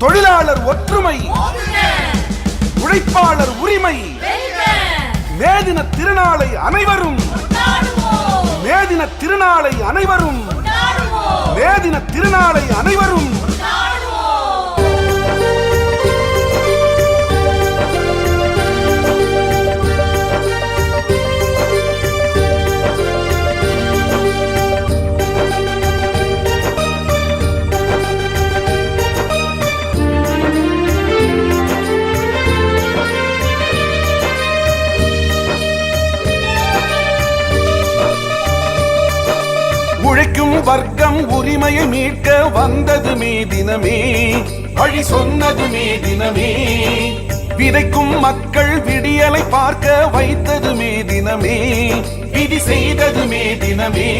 தொழிலாளர் ஒற்றுமை. உழைப்பாளர் உரிமை. மேதின திருநாளை அனைவரும். மேதின திருநாளை அனைவரும். மேதின திருநாளை அனைவரும். வர்க்கம் உரிமையை மீட்க வந்தது தினமே. வழி சொன்னது தினமே. விதைக்கும் மக்கள் விடியலை பார்க்க வைத்ததுமே தினமே. விதி செய்ததுமே தினமே.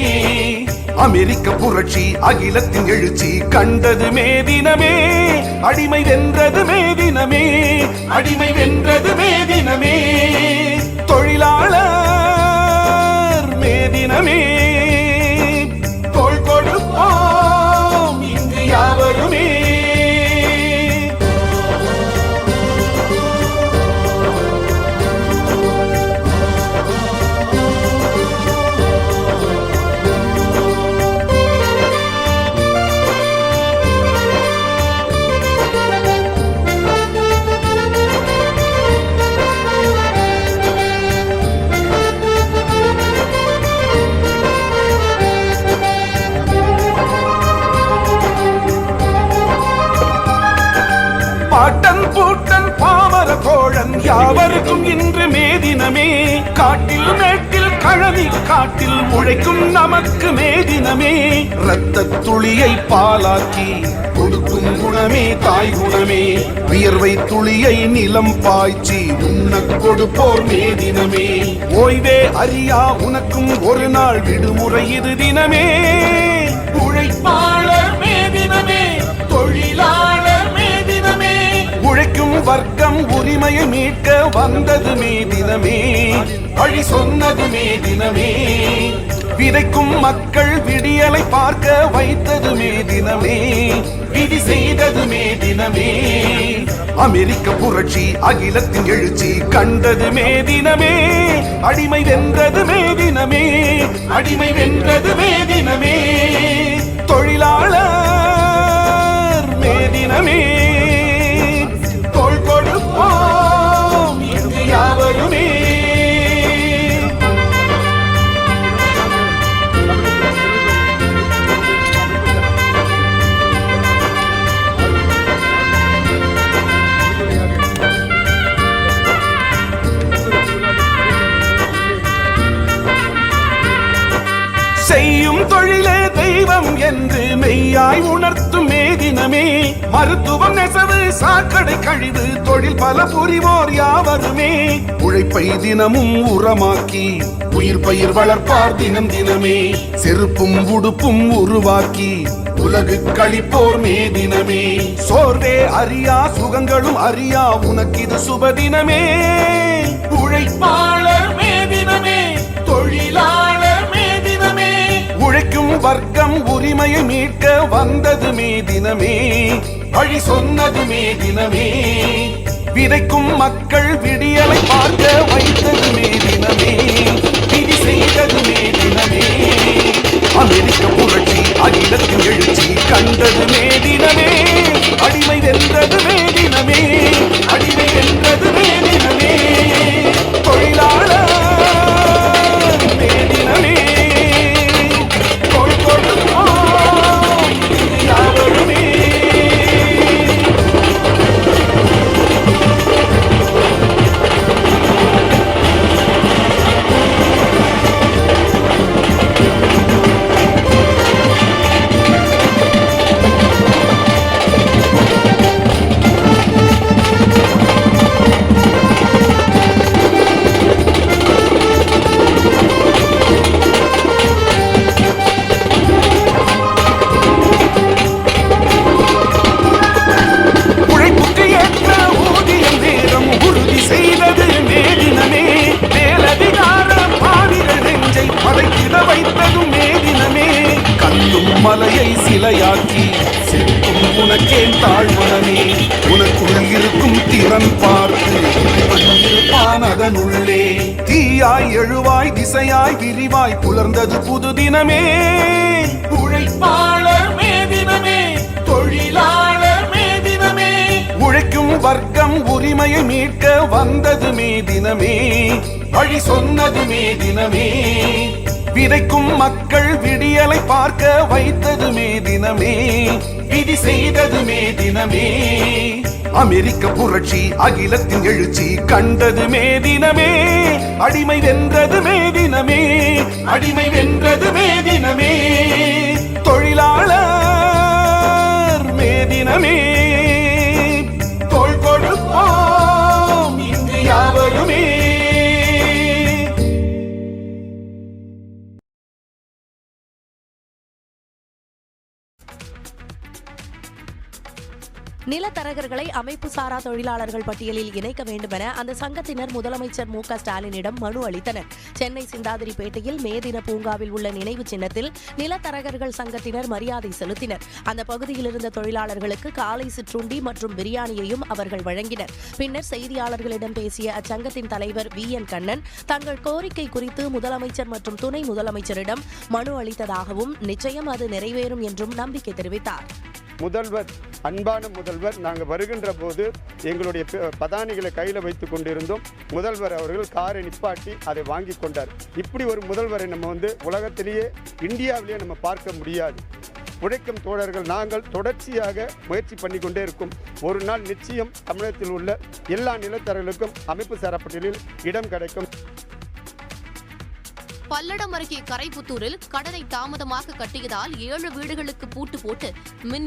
அமெரிக்க புரட்சி அகிலத்தின் எழுச்சி கண்டது மே தினமே. அடிமை வென்றது மே தினமே. அடிமை வென்றது யாவருக்கும் இன்று மேதினமே காட்டில் மேட்டில் கழனி காட்டில் உழைக்கும் நமக்கு மேதினமே இரத்த துளியை பாலாக்கி கொடுக்கும் குணமே தாய் குணமே. வியர்வை துளியை நிலம் பாய்ச்சி உன்ன கொடுப்போர் மேதினமே ஓய்வே அறியா உனக்கும் ஒரு நாள் விடுமுறை இது தினமே. உழைப்பாளர் வர்க்கம் உரிமையை மீட்க வந்தது மே தினமே. வழி சொன்னது மே தினமே. விதைக்கும் மக்கள் விடியலை பார்க்க வைத்தது மே தினமே. விதி செய்தது மே தினமே. அமெரிக்க புரட்சி அகிலத்தின் எழுச்சி கண்டது மே தினமே. அடிமை வென்றது மே தினமே. அடிமை வென்றது மே தினமே. தொழிலாளர் மே தினமே. மெய்யாய் உணர்த்தும் மேதினமே மருத்துவம் நெசவு சாக்கடை கழிவு தொழில் பல புரிவோர் யாவருமே. உழைப்பை தினமும் உரமாக்கி உயிர் பயிர் வளர்ப்பார் தினம் தினமே. செருப்பும் உடுப்பும் உருவாக்கி உலகு கழிப்போர் மேதினமே சோர்வே அறியா சுகங்களும் அறியா உனக்கு இது சுப தினமே. உழைப்பாளர் மேதினமே தொழிலாளர் மேதினமே உழைக்கும் வர்க்கம் உரிமையை மீட்க வந்ததுமே தினமே. வழி சொன்னதுமே தினமே. விதைக்கும் மக்கள் விடியலை பார்க்க வைத்ததுமே தினமே. விதி செய்ததுமே தாழ்மனமே உனக்குள் இருக்கும் திறன் பார்த்து இருப்பான் அதனுள்ளே. தீயாய் எழுவாய் திசையாய் விரிவாய் புலர்ந்தது புது தினமே. உழைப்பாளர் மேதினமே தொழிலாளர் மேதினமே உழைக்கும் வர்க்கம் உரிமையை மீட்க வந்தது மே தினமே. வழி சொன்னது மே தினமே. விதைக்கும் மக்கள் விடியலை பார்க்க வைத்ததுமே தினமே விதி செய்தது மே தினமே. அமெரிக்க புரட்சி அகிலத்தின் எழுச்சி கண்டதுமே தினமே அடிமை வென்றது மே தினமே அடிமை வென்றது நிலத்தரகர்களை அமைப்பு சாரா தொழிலாளர்கள் பட்டியலில் இணைக்க வேண்டுமென அந்த சங்கத்தினர் முதலமைச்சர் மு க ஸ்டாலினிடம் மனு அளித்தனர். சென்னை சிந்தாதிரிப்பேட்டையில் மே தின பூங்காவில் உள்ள நினைவு சின்னத்தில் நிலத்தரகர்கள் சங்கத்தினர் மரியாதை செலுத்தினர். அந்த பகுதியில் இருந்த தொழிலாளர்களுக்கு காலை சிற்றுண்டி மற்றும் பிரியாணியையும் அவர்கள் வழங்கினர். பின்னர் செய்தியாளர்களிடம் பேசிய அச்சங்கத்தின் தலைவர் வி என் கண்ணன் தங்கள் கோரிக்கை குறித்து முதலமைச்சர் மற்றும் துணை முதலமைச்சரிடம் மனு அளித்ததாகவும் நிச்சயம் அது நிறைவேறும் என்றும் நம்பிக்கை தெரிவித்தார். முதல்வர் அன்பான முதல்வர் நாங்கள் வருகின்ற போது எங்களுடைய பதானிகளை கையில் வைத்து கொண்டிருந்தோம். முதல்வர் அவர்கள் காரை நிப்பாட்டி அதை வாங்கி கொண்டார். இப்படி ஒரு முதல்வரை நம்ம வந்து உலகத்திலேயே இந்தியாவிலேயே நம்ம பார்க்க முடியாது. உழைக்கும் தோழர்கள் நாங்கள் தொடர்ச்சியாக முயற்சி பண்ணி கொண்டே இருக்கும். ஒரு நாள் நிச்சயம் தமிழகத்தில் உள்ள எல்லா நிலத்தரர்களுக்கும் அமைப்பு சாரப்பட்டியலில் இடம் கிடைக்கும். பல்லடம் அருகே கரைப்புத்தூரில் கடனை தாமதமாக கட்டியதால் ஏழு வீடுகளுக்கு பூட்டு போட்டு மின்